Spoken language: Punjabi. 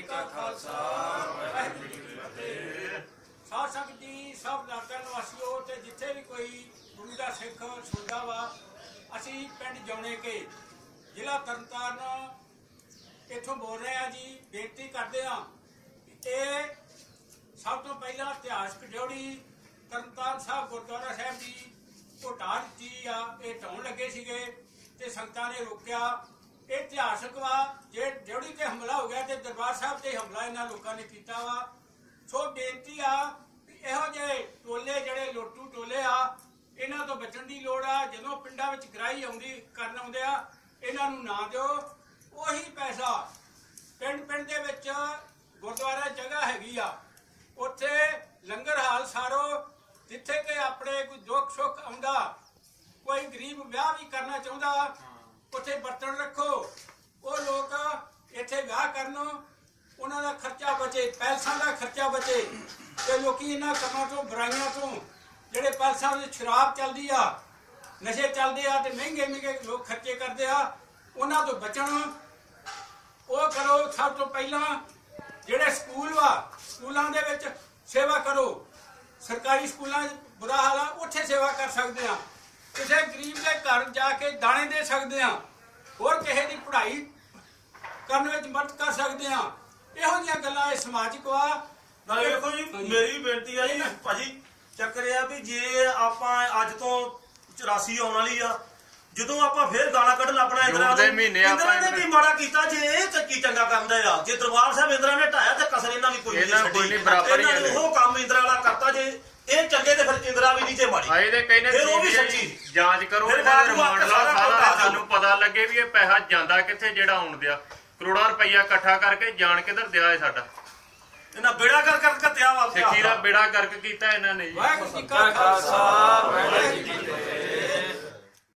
ਜੀ ਕਾ ਖਾਲਸਾ, ਵਾਹਿਗੁਰੂ ਜੀ ਕੀ ਫਤਿਹ। ਸਾਧ ਸੰਗਤ ਜੀ, ਸਭ ਇਲਾਕਾ ਨਿਵਾਸੀਓ, ਤੇ ਜਿੱਥੇ ਵੀ ਕੋਈ ਗੁਰੂ ਦਾ ਸਿੱਖ ਸੁਣਦਾ ਵਾ, ਅਸੀਂ ਪਿੰਡ ਜੌਣੇ ਕੇ ਜ਼ਿਲ੍ਹਾ ਤਰਨਤਾਰਨ ਇੱਥੋਂ ਬੋਲ ਰਹੇ ਆ ਜੀ, ਬੇਨਤੀ ਕਰਦੇ ਆ ਇਹ ਸਭ ਤੋਂ ਪਹਿਲਾਂ ਇਤਿਹਾਸਕ ਡਿਉੜੀ ਤਰਨਤਾਰਨ ਸਾਹਿਬ ਗੁਰਦੁਆਰਾ ਸਾਹਿਬ ਦੀ ਉਹ ਢਾਹ ਦਿੱਤੀ ਆ, ਇਹ ਢਾਉਣ ਲੱਗੇ ਸੀਗੇ ਤੇ ਸੰਗਤਾਂ ਨੇ ਰੋਕਿਆ। ਇਹ ਇਤਿਹਾਸਕ ਵਾ ਜੇ ਡਿਉੜੀ ਤੇ ਹਮਲਾ ਹੋ ਗਿਆ ਤੇ ਦਰਬਾਰ ਸਾਹਿਬ ਤੇ ਹਮਲਾ ਇਹਨਾਂ ਲੋਕਾਂ ਨੇ ਕੀਤਾ ਵਾ। ਸੋ ਬੇਨਤੀ ਆ ਵੀ ਇਹੋ ਜਿਹੇ ਟੋਲੇ ਜਿਹੜੇ ਲੋਟੂ ਟੋਲੇ ਆ ਇਹਨਾਂ ਤੋਂ ਬਚਣ ਦੀ ਲੋੜ ਆ। ਜਦੋਂ ਪਿੰਡਾਂ ਵਿੱਚ ਗ੍ਰਾਈ ਆਉਂਦੀ ਕਰਨ ਆਉਂਦੇ ਆ ਇਹਨਾਂ ਨੂੰ ਨਾ ਦਿਓ। ਉਹੀ ਪੈਸਾ ਪਿੰਡ ਪਿੰਡ ਦੇ ਵਿੱਚ ਗੁਰਦੁਆਰਾ ਜਗ੍ਹਾ ਹੈਗੀ ਆ। ਉੱਥੇ ਲੰਗਰ ਹਾਲ ਸਾਰੋ ਜਿੱਥੇ ਕਿ ਆਪਣੇ ਕੋਈ ਦੁੱਖ ਸੁੱਖ ਆਉਂਦਾ ਕੋਈ ਗਰੀਬ ਵਿਆਹ ਵੀ ਕਰਨਾ ਚਾਹੁੰਦਾ ਉੱਥੇ ਬਰਤਨ ਰੱਖੋ ਉਹ ਲੋਕ ਇੱਥੇ ਵਿਆਹ ਕਰਨ ਉਹਨਾਂ ਦਾ ਖਰਚਾ ਬਚੇ ਪੈਸਾ ਦਾ ਖਰਚਾ ਬਚੇ। ਤੇ ਲੋਕੀ ਇਹਨਾਂ ਕੰਮਾਂ ਤੋਂ, ਬੁਰਾਈਆਂ ਤੋਂ, ਜਿਹੜੇ ਪੈਸਾ ਵਿੱਚ ਸ਼ਰਾਬ ਚੱਲਦੀ ਆ, ਨਸ਼ੇ ਚੱਲਦੇ ਆ, ਤੇ ਮਹਿੰਗੇ ਮਹਿੰਗੇ ਲੋਕ ਖਰਚੇ ਕਰਦੇ ਆ, ਉਹਨਾਂ ਤੋਂ ਬਚਣ। ਉਹ ਕਰੋ ਸਭ ਤੋਂ ਪਹਿਲਾਂ ਜਿਹੜੇ ਸਕੂਲ ਵਾ ਸਕੂਲਾਂ ਦੇ ਵਿੱਚ ਸੇਵਾ ਕਰੋ। ਸਰਕਾਰੀ ਸਕੂਲਾਂ 'ਚ ਬੁਰਾ ਹਾਲ ਆ, ਉੱਥੇ ਸੇਵਾ ਕਰ ਸਕਦੇ ਆ। ਕਿਸੇ ਗਰੀਬ ਦੇ ਘਰ ਜਾ ਕੇ ਦਾਣੇ ਦੇ ਸਕਦੇ ਆ। ਹੋਰ ਕਿਸੇ ਦੀ ਪੜ੍ਹਾਈ ਕਰਨ ਵਿੱਚ ਮਦਦ ਕਰ ਸਕਦੇ ਆ। ਇਹੋ ਜਿਹੀਆਂ ਗੱਲਾਂ ਇਹ ਸਮਾਜਿਕ ਵਾ ਨਾਲੇ ਵੇਖੋ ਜੀ ਮੇਰੀ ਬੇਨਤੀ ਆ ਜੀ ਭਾਜੀ ਚੱਕਰ ਇਹ ਆ ਵੀ ਜੇ ਆਪਾਂ ਅੱਜ ਤੋਂ 84 ਆਉਣ ਵਾਲੀ ਆ ਜਦੋਂ ਆਪਾਂ ਫੇਰ ਗਾਲਾਂ ਕੱਢਣ ਆਪਣਾ ਇੰਦਰਾ ਦੇ ਨੂੰ- ਮਹੀਨੇ ਆਪਾਂ ਇੰਦਰਾ ਨੇ ਕੀ ਮਾੜਾ ਕੀਤਾ ਜੇ ਇਹ ਚੱਕੀ ਚੰਗਾ ਕਰਦਾ ਆ ਜੇ ਦਰਬਾਰ ਸਾਹਿਬ ਇੰਦਰਾ ਨੇ ਢਾਇਆ ਤੇ ਕਸਰ ਇਹਨਾਂ ਵੀ ਕੋਈ ਨਹੀਂ ਛੱਡੀ। ਨਹੀਂ, ਬਰਾਬਰ ਹੀ ਇਹਨਾਂ ਨੇ। ਉਹ ਕੰਮ ਇੰਦਰਾ ਵਾਲਾ ਕਰਤਾ ਜੇ ਇਹ ਚੰਗੇ ਤੇ ਫਿਰ ਇੰਦਰਾ ਵੀ ਨਹੀਂ ਜੇ ਮਾੜੀ ਆਏ ਦੇ ਕਹਿੰਦੇ ਫਿਰ ਉਹ ਵੀ ਸੱਚੀ। ਜਾਂਚ ਕਰੋ ਦੇ ਬਾਅਦ ਰਿਮਾਂਡ ਵਿੱਚ ਲਾ ਸਾਰਾ ਸਾਨੂੰ ਪਤਾ ਲੱਗੇ ਵੀ ਇਹ ਪੈਸਾ ਜਾਂਦਾ ਕਿੱਥੇ ਜਿਹੜਾ ਆਉਣ ਦਿਆ ਕਰੋੜਾਂ ਰੁਪਈਆ ਇਕੱਠਾ ਕਰਕੇ ਜਾਣ ਕਿੱਧਰ ਦਿਆ ਹੈ ਸਾਡਾ। ਇਹਨਾਂ ਬੇੜਾ ਕਰ ਕਰ ਕੱਤਿਆ ਵਾ ਸਿੱਖੀ ਦਾ ਬੇੜਾ ਗਰਕ ਕੀਤਾ ਇਹਨਾਂ ਨੇ ਜੀ। ਵਾਹਿਗੁਰੂ ਜੀ ਕਾ ਖਾਲਸਾ।